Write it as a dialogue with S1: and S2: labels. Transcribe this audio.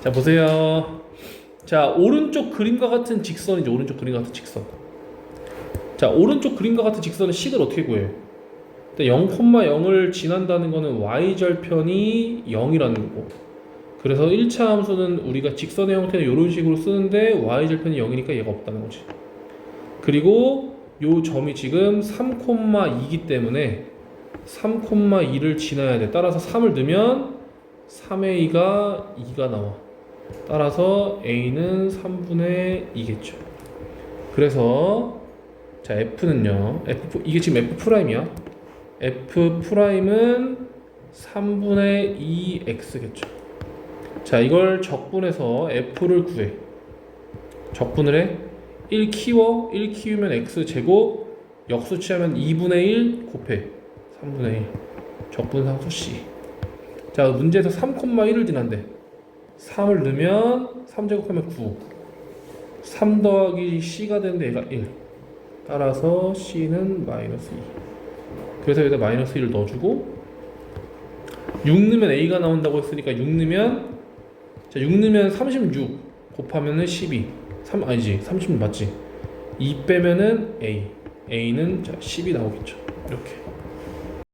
S1: 자 보세요. 자 오른쪽 그림과 같은 직선이죠. 오른쪽 그림과 같은 직선. 자 오른쪽 그림과 같은 직선은 식을 어떻게 구해요? 0,0을 지난다는 거는 y 절편이 0이라는 거고. 그래서 1차 함수는 우리가 직선의 형태는 이런 식으로 쓰는데 y 절편이 0이니까 얘가 없다는 거지. 그리고 요 점이 지금 3,2이기 때문에 3,2를 지나야 돼. 따라서 3을 넣으면 3a가 2가 나와. 따라서 a는 3분의 2겠죠. 그래서 자 f는요. f 이게 지금 f 프라임이야. f 프라임은 3분의 2x겠죠. 자 이걸 적분해서 f를 구해. 적분을 해. 1 키워 1 키우면 x 제곱 역수 취하면 2분의 1 곱해 3분의 1 적분상수 c 자 문제에서 3,1을 지난대. 3을 넣으면 3제곱하면 9 3 더하기 c가 되는데 얘가 1 따라서 c는 마이너스 2 그래서 여기다 마이너스 1을 넣어주고 6 넣으면 a가 나온다고 했으니까 6 넣으면 자, 6 넣으면 36 곱하면은 12 3 아니지 30 맞지? 2 빼면은 a. A는 자 10이 나오겠죠. 이렇게